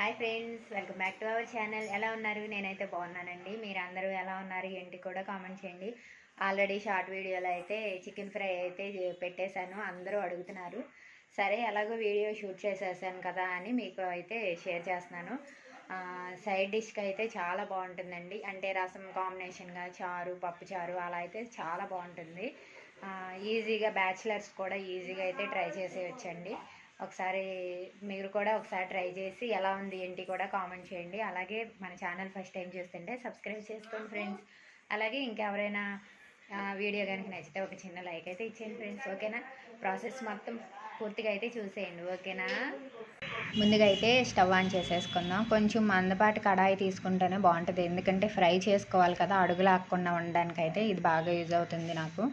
Hi friends welcome back to our channel. ఎలా ఉన్నారు? నేనైతే బాగున్నానండి. మీరు అందరూ ఎలా ఉన్నారు ఏంటి కూడా కామెంట్ చేయండి. ఆల్రెడీ షార్ట్ వీడియోలో అయితే చికెన్ ఫ్రై అయితే పెట్టేశాను. అందరూ అడుగుతున్నారు సరే ఎలాగో వీడియో షూట్ చేసేసాను కదా అని మీకు అయితే షేర్ చేస్తున్నాను. సైడ్ డిష్కి అయితే చాలా బాగుంటుందండి. అంటే రసం కాంబినేషన్గా చారు పప్పు చారు అలా అయితే చాలా బాగుంటుంది. ఈజీగా బ్యాచిలర్స్ కూడా ఈజీగా అయితే ట్రై చేసేయచ్చండి. ఒకసారి మీరు కూడా ఒకసారి ట్రై చేసి ఎలా ఉంది ఏంటి కూడా కామెంట్ చేయండి. అలాగే మన ఛానల్ ఫస్ట్ టైం చూస్తుంటే సబ్స్క్రైబ్ చేసుకోండి ఫ్రెండ్స్. అలాగే ఇంకెవరైనా వీడియో కనుక నచ్చితే ఒక చిన్న లైక్ అయితే ఇచ్చేయండి ఫ్రెండ్స్. ఓకేనా? ప్రాసెస్ మొత్తం పూర్తిగా అయితే చూసేయండి. ఓకేనా? ముందుగా అయితే స్టవ్ ఆన్ చేసేసుకుందాం. కొంచెం మందపాటి కడాయి తీసుకుంటేనే బాగుంటుంది. ఎందుకంటే ఫ్రై చేసుకోవాలి కదా అడుగులు ఆకుండా ఉండడానికి అయితే ఇది బాగా యూజ్ అవుతుంది నాకు.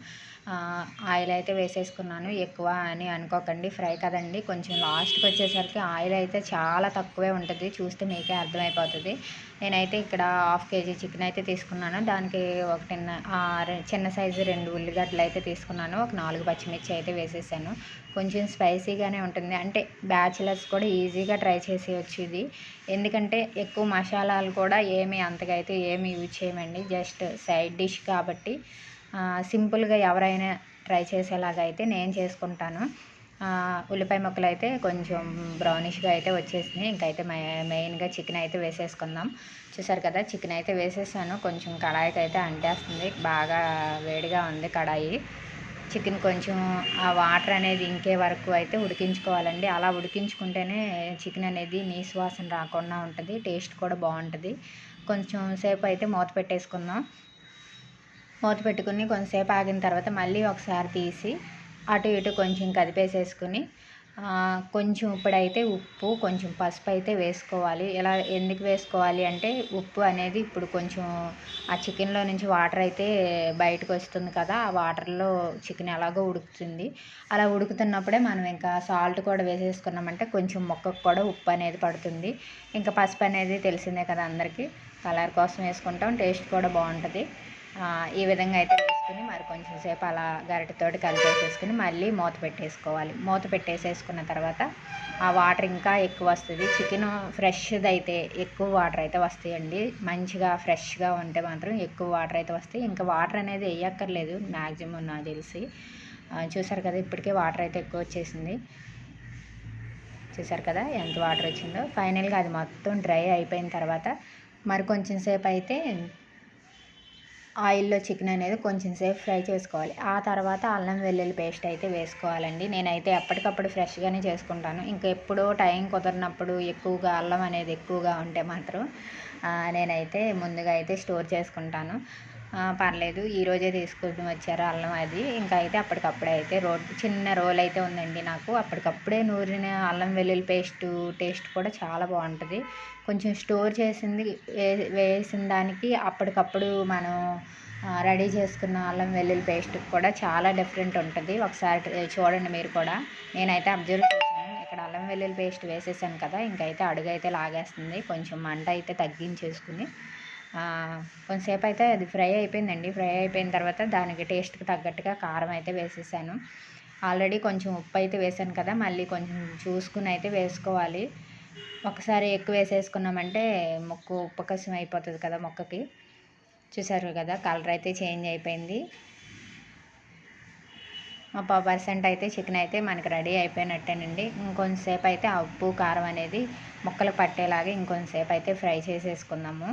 ఆయిల్ అయితే వేసేసుకున్నాను. ఎక్కువ అని అనుకోకండి. ఫ్రై కదండి. కొంచెం లాస్ట్కి వచ్చేసరికి ఆయిల్ అయితే చాలా తక్కువే ఉంటుంది. చూస్తే మీకే అర్థమైపోతుంది. నేనైతే ఇక్కడ హాఫ్ కేజీ చికెన్ అయితే తీసుకున్నాను. దానికి ఒక చిన్న చిన్న సైజు రెండు ఉల్లిగడ్డలు అయితే తీసుకున్నాను. ఒక నాలుగు పచ్చిమిర్చి అయితే వేసేసాను. కొంచెం స్పైసీగానే ఉంటుంది. అంటే బ్యాచిలర్స్ కూడా ఈజీగా ట్రై చేసేయచ్చు ఇది. ఎందుకంటే ఎక్కువ మసాలాలు కూడా ఏమి అంతగా అయితే ఏమి యూజ్ చేయమండి. జస్ట్ సైడ్ డిష్ కాబట్టి సింపుల్గా ఎవరైనా ట్రై చేసేలాగా అయితే నేను చేసుకుంటాను. ఉల్లిపాయ ముక్కలు అయితే కొంచెం బ్రౌనిష్గా అయితే వచ్చేసినాయి. ఇంకైతే మె- మెయిన్గా చికెన్ అయితే వేసేసుకుందాం. చూసారు కదా చికెన్ అయితే వేసేసాను. కొంచెం కడాయికి అయితే అంటేస్తుంది. బాగా వేడిగా ఉంది కడాయి. చికెన్ కొంచెం ఆ వాటర్ అనేది ఇంకే వరకు అయితే ఉడికించుకోవాలండి. అలా ఉడికించుకుంటేనే చికెన్ అనేది నీసు వాసన రాకుండా ఉంటుంది టేస్ట్ కూడా బాగుంటుంది. కొంచెం సేపు అయితే మూత పెట్టేసుకుందాం. మూత పెట్టుకుని కొంతసేపు ఆగిన తర్వాత మళ్ళీ ఒకసారి తీసి అటు ఇటు కొంచెం కదిపేసేసుకుని కొంచెం ఇప్పుడైతే ఉప్పు కొంచెం పసుపు అయితే వేసుకోవాలి. ఎలా ఎందుకు వేసుకోవాలి అంటే ఉప్పు అనేది ఇప్పుడు కొంచెం ఆ చికెన్లో నుంచి వాటర్ అయితే బయటకు వస్తుంది కదా ఆ వాటర్లో చికెన్ ఎలాగో ఉడుకుతుంది. అలా ఉడుకుతున్నప్పుడే మనం ఇంకా సాల్ట్ కూడా వేసేసుకున్నామంటే కొంచెం మొక్కకు కూడా ఉప్పు అనేది పడుతుంది. ఇంకా పసుపు అనేది తెలిసిందే కదా అందరికీ. కలర్ కోసం వేసుకుంటాం టేస్ట్ కూడా బాగుంటుంది. ఈ విధంగా అయితే వేసుకుని మరి కొంచెం సేపు అలా గరిటెతోటి కలిపేసేసుకుని మళ్ళీ మూత పెట్టేసుకోవాలి. మూత పెట్టేసేసుకున్న తర్వాత ఆ వాటర్ ఇంకా ఎక్కువ వస్తుంది. చికెన్ ఫ్రెష్ది అయితే ఎక్కువ వాటర్ అయితే వస్తాయండి. మంచిగా ఫ్రెష్గా ఉంటే మాత్రం ఎక్కువ వాటర్ అయితే వస్తాయి. ఇంకా వాటర్ అనేది వేయక్కర్లేదు. మ్యాక్సిమం నాకు తెలిసి. చూసారు కదా ఇప్పటికే వాటర్ అయితే ఎక్కువ వచ్చేసింది. చూసారు కదా ఎంత వాటర్ వచ్చిందో. ఫైనల్గా అది మొత్తం డ్రై అయిపోయిన తర్వాత మరి కొంచెం సేపు అయితే ఆయిల్లో చికెన్ అనేది కొంచెం సేపు ఫ్రై చేసుకోవాలి. ఆ తర్వాత అల్లం వెల్లుల్లి పేస్ట్ అయితే వేసుకోవాలండి. నేనైతే ఎప్పటికప్పుడు ఫ్రెష్గానే చేసుకుంటాను. ఇంకా ఎప్పుడో టైం కుదరినప్పుడు ఎక్కువగా అల్లం అనేది ఎక్కువగా ఉంటే మాత్రం నేనైతే ముందుగా అయితే స్టోర్ చేసుకుంటాను. పర్లేదు. ఈరోజే తీసుకుని వచ్చారు అల్లం అది. ఇంకా అయితే అప్పటికప్పుడే అయితే రోడ్ చిన్న రోల్ అయితే ఉందండి నాకు. అప్పటికప్పుడే నూరిన అల్లం వెల్లుల్లి పేస్ట్ టేస్ట్ కూడా చాలా బాగుంటుంది. కొంచెం స్టోర్ చేసింది వే- వేసిన దానికి అప్పటికప్పుడు మనం రెడీ చేసుకున్న అల్లం వెల్లుల్లి పేస్ట్ కూడా చాలా డిఫరెంట్ ఉంటుంది. ఒకసారి చూడండి మీరు కూడా. నేనైతే అబ్జర్వ్ చేశాను. ఇక్కడ అల్లం వెల్లుల్లి పేస్ట్ వేసేసాను కదా ఇంకైతే అడుగు అయితే లాగేస్తుంది. కొంచెం మంట అయితే తగ్గించేసుకుని కొంతసేపు అయితే అది ఫ్రై అయిపోయిందండి. ఫ్రై అయిపోయిన తర్వాత దానికి టేస్ట్కి తగ్గట్టుగా కారం అయితే వేసేసాను. ఆల్రెడీ కొంచెం ఉప్పు అయితే వేసాను కదా మళ్ళీ కొంచెం చూసుకుని అయితే వేసుకోవాలి. ఒకసారి ఎక్కువ వేసేసుకున్నామంటే మొక్కు ఉప్పకసం అయిపోతుంది కదా మొక్కకి. చూసారు కదా కలర్ అయితే చేంజ్ అయిపోయింది. ముప్పై పర్సెంట్ అయితే చికెన్ అయితే మనకి రెడీ అయిపోయినట్టేనండి. ఇంకొంతసేపు అయితే ఆ ఉప్పు కారం అనేది ముక్కలు పట్టేలాగా ఇంకొంతసేపు అయితే ఫ్రై చేసేసుకుందాము.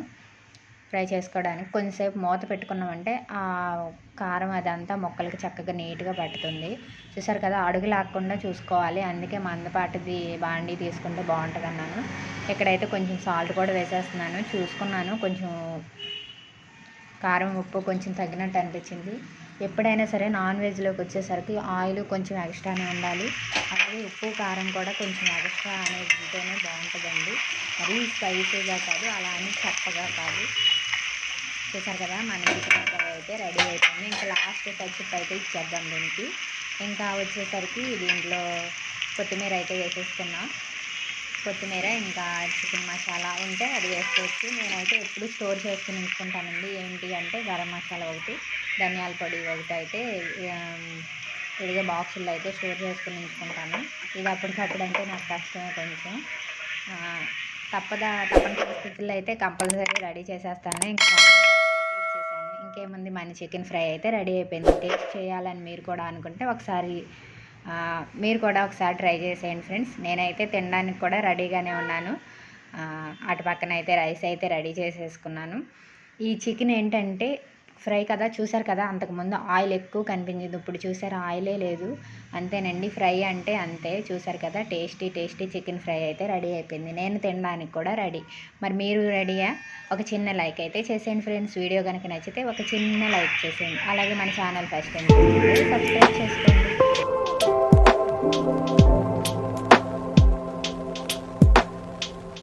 ఫ్రై చేసుకోవడానికి కొంచెంసేపు మూత పెట్టుకున్నామంటే ఆ కారం అదంతా మొక్కలకి చక్కగా నీట్గా పట్టుతుంది చూసారు కదా అడుగు లాక్కుండా చూసుకోవాలి. అందుకే మందపాటిది బాండీ తీసుకుంటే బాగుంటుంది అన్నాను ఇక్కడైతే కొంచెం సాల్ట్ కూడా వేసేస్తున్నాను. చూసుకున్నాను కొంచెం కారం ఉప్పు కొంచెం తగ్గినట్టు అనిపించింది. ఎప్పుడైనా సరే నాన్ వెజ్లోకి వచ్చేసరికి ఆయిల్ కొంచెం ఎక్స్ట్రానే ఉండాలి. అలాగే ఉప్పు కారం కూడా కొంచెం ఎక్స్ట్రా అనేది ఉంటేనే బాగుంటుందండి. మరీ స్పైసీగా కాదు అలా అని చప్పగా కాదు. చూసారు కదా మన చికెన్ అయితే రెడీ అయిపోయింది. ఇంకా లాస్ట్ టచ్ అయితే ఇచ్చేద్దాం దీనికి. ఇంకా వచ్చేసరికి దీంట్లో కొత్తిమీర అయితే వేసేసుకున్నాం కొత్తిమీర ఇంకా చికెన్ మసాలా ఉంటే అది వేసుకోవచ్చు. నేనైతే ఎప్పుడు స్టోర్ చేసుకుని ఉంచుకుంటానండి. ఏంటి అంటే గరం మసాలా ఒకటి ధనియాల పొడి ఒకటి అయితే ఆమ్, విడిగా బాక్సుల్లో అయితే స్టోర్ చేసుకుని ఉంచుకుంటాను. ఇది అప్పటికప్పుడు అంటే నాకు కష్టమే కొంచెం. తప్పదా తప్పని పరిస్థితుల్లో అయితే కంపల్సరీ రెడీ చేసేస్తాను. ఇంకా ఇంకేముంది మన చికెన్ ఫ్రై అయితే రెడీ అయిపోయింది. టేస్ట్ చేయాలని మీరు కూడా అనుకుంటే ఒకసారి మీరు కూడా ఒకసారి ట్రై చేసేయండి ఫ్రెండ్స్. నేనైతే తినడానికి కూడా రెడీగానే ఉన్నాను. అటు పక్కన అయితే రైస్ అయితే రెడీ చేసేసుకున్నాను. ఈ చికెన్ ఏంటంటే ఫ్రై కదా చూసారు కదా అంతకుముందు ఆయిల్ ఎక్కువ కనిపించింది. ఇప్పుడు చూసారు ఆయిలే లేదు. అంతేనండి ఫ్రై అంటే అంతే. చూసారు కదా టేస్టీ టేస్టీ చికెన్ ఫ్రై అయితే రెడీ అయిపోయింది. నేను తినడానికి కూడా రెడీ. మరి మీరు రెడీయా? ఒక చిన్న లైక్ అయితే చేసేయండి ఫ్రెండ్స్. వీడియో కనుక నచ్చితే ఒక చిన్న లైక్ చేసేయండి. అలాగే మన ఛానల్ ఫస్ట్ టైం సబ్స్క్రైబ్ చేసుకోండి.